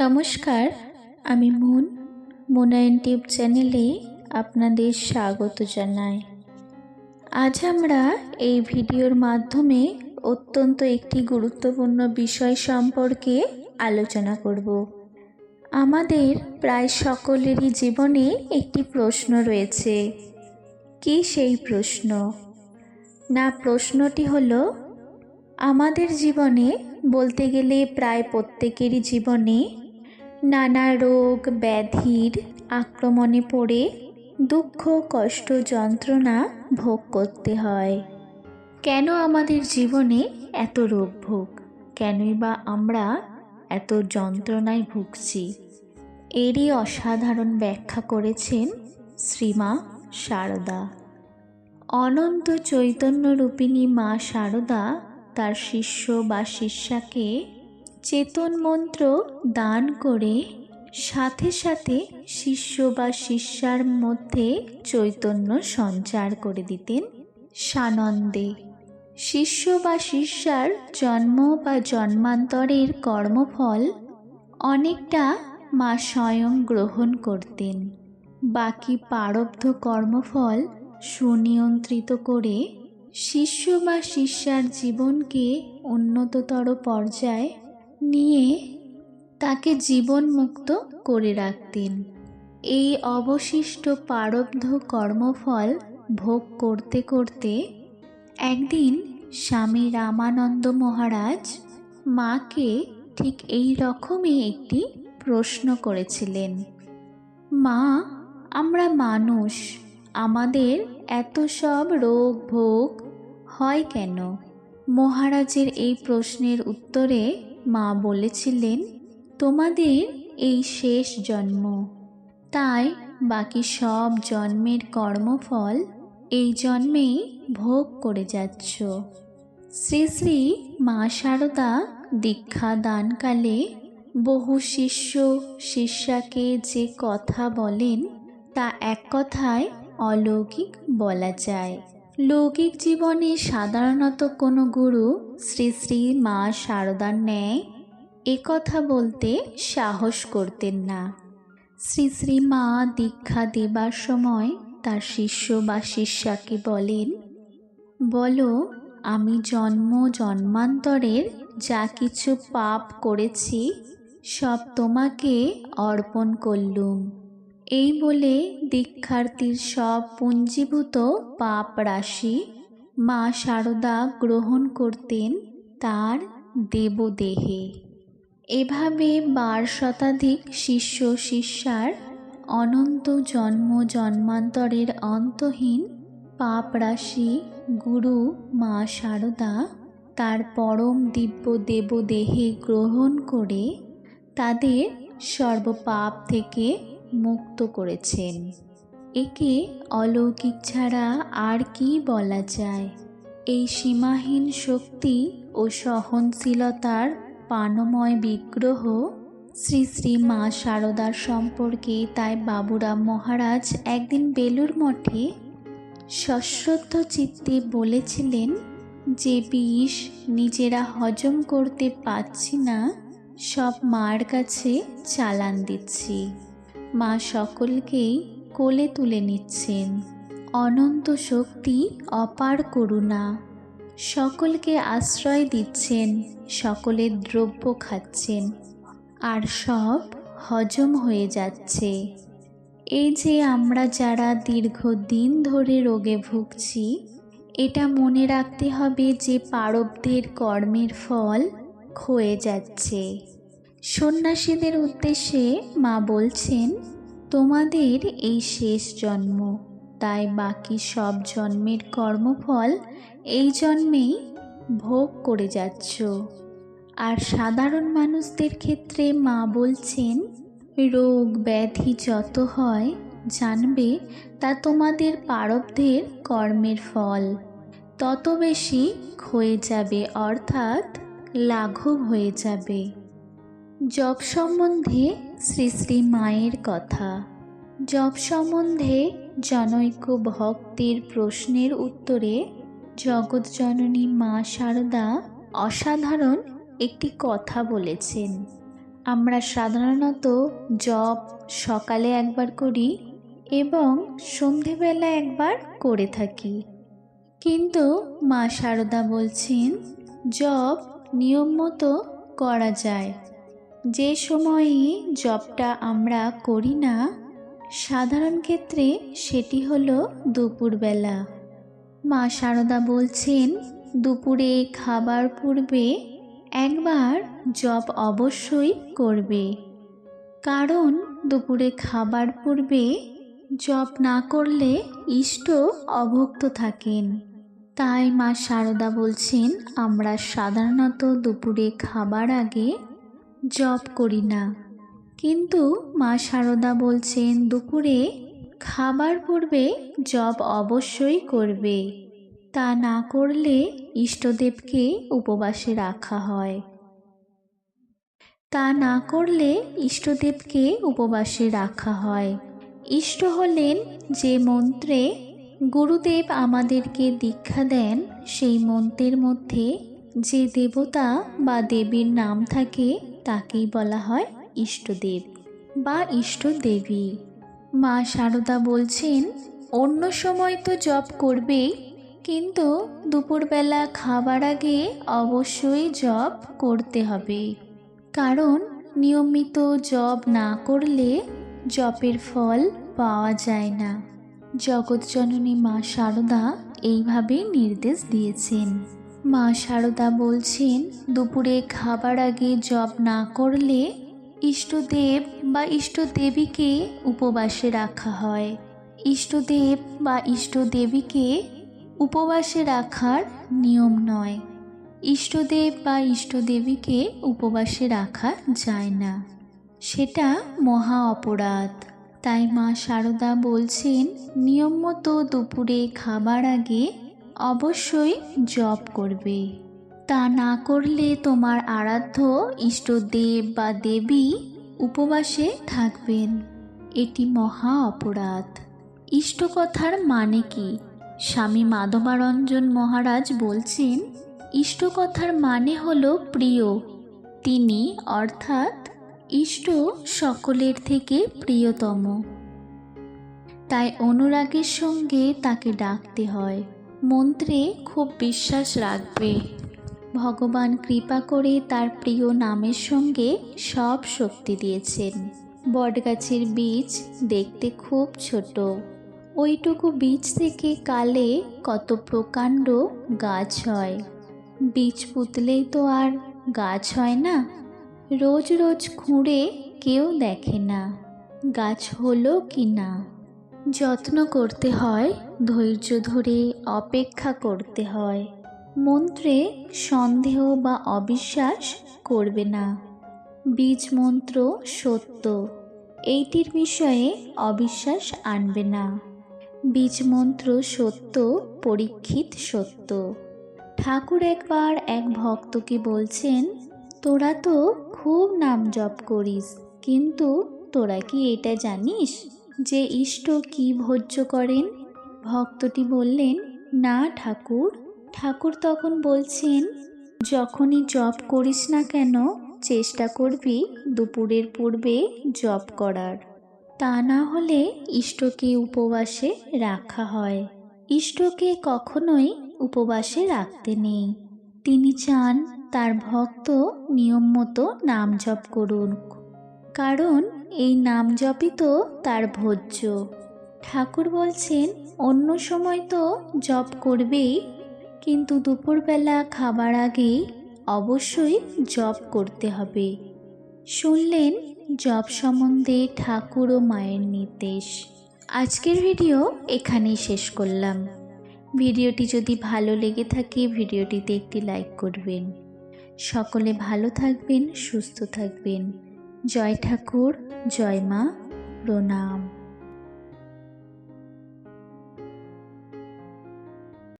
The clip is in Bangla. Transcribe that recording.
নমস্কার, আমি মুন, মুনায়ন টিউব চ্যানেলে আপনাদের স্বাগত জানাই। আজ আমরা এই ভিডিওর মাধ্যমে অত্যন্ত একটি গুরুত্বপূর্ণ বিষয় সম্পর্কে আলোচনা করব। আমাদের প্রায় সকলেরই জীবনে একটি প্রশ্ন রয়েছে, কি সেই প্রশ্ন? না, প্রশ্নটি হলো, আমাদের জীবনে বলতে গেলে প্রায় প্রত্যেকেরই জীবনে নানা রোগ ব্যাধির আক্রমণে পড়ে দুঃখ, কষ্ট, যন্ত্রণা ভোগ করতে হয়। কেন আমাদের জীবনে এত রোগ ভোগ? কেনই বা আমরা এত যন্ত্রণায় ভুগছি? এরই অসাধারণ ব্যাখ্যা করেছেন শ্রীমা শারদা অনন্ত চৈতন্য রূপিণী মা শারদা তার শিষ্য বা শিষ্যাকে চেতন মন্ত্র দান করে সাথে সাথে শিষ্য বা শিষ্যার মধ্যে চৈতন্য সঞ্চার করে দিতেন সানন্দে। শিষ্য বা শিষ্যার জন্ম বা জন্মান্তরের কর্মফল অনেকটা মা স্বয়ং গ্রহণ করতেন। বাকি প্রারব্ধ কর্মফল সুনিয়ন্ত্রিত করে শিষ্য বা শিষ্যার জীবনকে উন্নততর পর্যায়ে নিয়ে তাকে জীবনমুক্ত করে রাখতেন। এই অবশিষ্ট প্রারব্ধ কর্মফল ভোগ করতে করতে একদিন স্বামী রামানন্দ মহারাজ মাকে ঠিক এই রকমই একটি প্রশ্ন করেছিলেন। মা, আমরা মানুষ, আমাদের এত সব রোগ ভোগ হয় কেন? মহারাজের এই প্রশ্নের উত্তরে মা বলেছিলেন, তোমাদের এই শেষ জন্ম। তাই বাকি সব জন্মের কর্মফল এই জন্মেই ভোগ করে যাচ্ছ। শ্রী শ্রী মা শারদা দীক্ষা দানকালে বহু শিষ্য শিষ্যাকে যে কথা বলেন তা এক কথায় অলৌকিক বলা যায়। লৌকিক জীবনে সাধারণত কোনো গুরু শ্রী শ্রী মা শারদার ন্যায় কথা বলতে সাহস করতেন না। শ্রী শ্রী মা দীক্ষা দেবার সময় তার শিষ্য বা শিষ্যাকে বলেন, বলো, আমি জন্ম জন্মান্তরের যা কিছু পাপ করেছি, সব তোমাকে অর্পণ করলুম। এই বলে দীক্ষার্থীর সব পুঞ্জীভূত পাপ রাশি মা শারদা গ্রহণ করতেন তার দেবদেহে। এভাবে বার শতাধিক শিষ্য শিষ্যার অনন্ত জন্ম জন্মান্তরের অন্তহীন পাপ রাশি গুরু মা শারদা তার পরম দিব্য দেবদেহে গ্রহণ করে তাদের সর্বপাপ থেকে মুক্ত করেছেন। একে অলৌকিক ছাড়া আর কি বলা যায়? এই সীমাহীন শক্তি ও সহনশীলতার পানময় বিগ্রহ শ্রী শ্রী মা শারদার সম্পর্কে তাই বাবুরাম মহারাজ একদিন বেলুর মঠে সশ্রদ্ধ চিত্তে বলেছিলেন, যে বিষ নিজেরা হজম করতে পারছি না, সব মার কাছে চালান দিচ্ছি। মা সকলকেই কোলে তুলে নিচ্ছেন। অনন্ত শক্তি অপার করুণা। সকলকে আশ্রয় দিচ্ছেন, সকলের দ্রব্য খাচ্ছেন, আর সব হজম হয়ে যাচ্ছে। এই যে আমরা যারা দীর্ঘদিন ধরে রোগে ভুগছি, এটা মনে রাখতে হবে যে পারবদের কর্মের ফল ক্ষয়ে যাচ্ছে। সন্ন্যাসীদের উদ্দেশ্যে মা বলছেন, তোমাদের এই শেষ জন্ম, তাই বাকি সব জন্মের কর্মফল এই জন্মেই ভোগ করে যাচ্ছ। আর সাধারণ মানুষদের ক্ষেত্রে মা বলছেন, রোগ ব্যাধি যত হয়, জানবে তা তোমাদের পারবদের কর্মের ফল। তত বেশি ক্ষয়ে যাবে, অর্থাৎ লাঘব হয়ে যাবে। জপ সম্বন্ধে শ্রী শ্রী মায়ের কথা। জপ সম্বন্ধে জনৈক ভক্তের প্রশ্নের উত্তরে জগৎজননী মা শারদা অসাধারণ একটি কথা বলেছেন। আমরা সাধারণত জপ সকালে একবার করি এবং সন্ধেবেলা একবার করে থাকি। কিন্তু মা শারদা বলছেন, জপ নিয়ম মতো করা যায়। যে সময়ে জবটা আমরা করি না, সাধারণ ক্ষেত্রে সেটি হলো দুপুরবেলা। মা সারদা বলছেন, দুপুরে খাবার পূর্বে একবার জব অবশ্যই করবে। কারণ দুপুরে খাবার পূর্বে জব না করলে ইষ্ট অভুক্ত থাকেন। তাই মা সারদা বলছেন, আমরা সাধারণত দুপুরে খাবার আগে জপ করি না। কিন্তু মা শারদা বলছেন, দুপুরে খাবার পূর্বে জপ অবশ্যই করবে। তা না করলে ইষ্টদেবকে উপবাসে রাখা হয়। তা না করলে ইষ্টদেবকে উপবাসে রাখা হয়। ইষ্ট হলেন যে মন্ত্রে গুরুদেব আমাদেরকে দীক্ষা দেন, সেই মন্ত্রের মধ্যে যে দেবতা বা দেবীর নাম থাকে তাকেই বলা হয় ইষ্টদেব বা ইষ্টদেবী। মা শারদা বলছেন, অন্য সময় তো জপ করবেই কিন্তু দুপুরবেলা খাবার আগে অবশ্যই জপ করতে হবে। কারণ নিয়মিত জপ না করলে জপের ফল পাওয়া যায় না। জগৎজননী মা শারদা এইভাবে নির্দেশ দিয়েছেন। মা শারদা বলছেন, দুপুরে খাবার আগে জপ না করলে ইষ্টদেব বা ইষ্টদেবীকে উপবাসে রাখা হয়। ইষ্টদেব বা ইষ্টদেবীকে উপবাসে রাখার নিয়ম নয়। ইষ্টদেব বা ইষ্টদেবীকে উপবাসে রাখা যায় না। সেটা মহা অপরাধ। তাই মা শারদা বলছেন, নিয়ম মতো দুপুরে খাবার আগে অবশ্যই জপ করবে। তা না করলে তোমার আরাধ্য ইষ্টদেব বা দেবী উপবাসে থাকবেন। এটি মহা অপরাধ। ইষ্টকথার মানে কি? স্বামী মাধবারঞ্জন মহারাজ বলছেন, ইষ্টকথার মানে হল প্রিয়। তিনি, অর্থাৎ, ইষ্ট সকলের থেকে প্রিয়তম। তাই অনুরাগের সঙ্গে তাকে ডাকতে হয়। মন্ত্রে খুব বিশ্বাস রাখবে। ভগবান কৃপা করে তার প্রিয় নামের সঙ্গে সব শক্তি দিয়েছেন। বটগাছের বীজ দেখতে খুব ছোট। ওইটুকু বীজ থেকে কালে কত প্রকাণ্ড গাছ হয়। বীজ পুতলেই তো আর গাছ হয় না। রোজ রোজ খুঁড়ে কেউ দেখে না, গাছ হলো কি না। যত্ন করতে হয় ধৈর্য ধরে অপেক্ষা করতে হয়। মন্ত্রে সন্দেহ বা অবিশ্বাস করবে না। বীজ মন্ত্র সত্য। এইটির বিষয়ে অবিশ্বাস আনবে না। বীজ মন্ত্র সত্য, পরীক্ষিত সত্য। ঠাকুর একবার এক ভক্তকে বলছেন, তোরা তো খুব নাম জপ করিস, কিন্তু তোরা কি এটা জানিস যে ইষ্ট কি ভোজ্য করেন? ভক্তটি বললেন, না ঠাকুর। ঠাকুর তখন বলছেন, যখনই জপ করিস না কেন, চেষ্টা করবি দুপুরের পূর্বে জপ করার। তা না হলে ইষ্টকে উপবাসে রাখা হয়। ইষ্টকে কখনোই উপবাসে রাখতে নেই। তিনি চান তার ভক্ত নিয়ম মতো নাম জপ করুন কারণ এই নাম জপই তো তার ভোজ্য। ঠাকুর বলছেন, অন্য সময় তো জপ করবেই, কিন্তু দুপুরবেলা খাবার আগেই অবশ্যই জপ করতে হবে। শুনলেন জপ সম্বন্ধে ঠাকুর ও মায়ের নির্দেশ। আজকের ভিডিও এখানেই শেষ করলাম। ভিডিওটি যদি ভালো লেগে থাকে, ভিডিওটিতে একটি লাইক করবেন। সকলে ভালো থাকবেন, সুস্থ থাকবেন। জয় ঠাকুর, জয় মা, প্রণাম।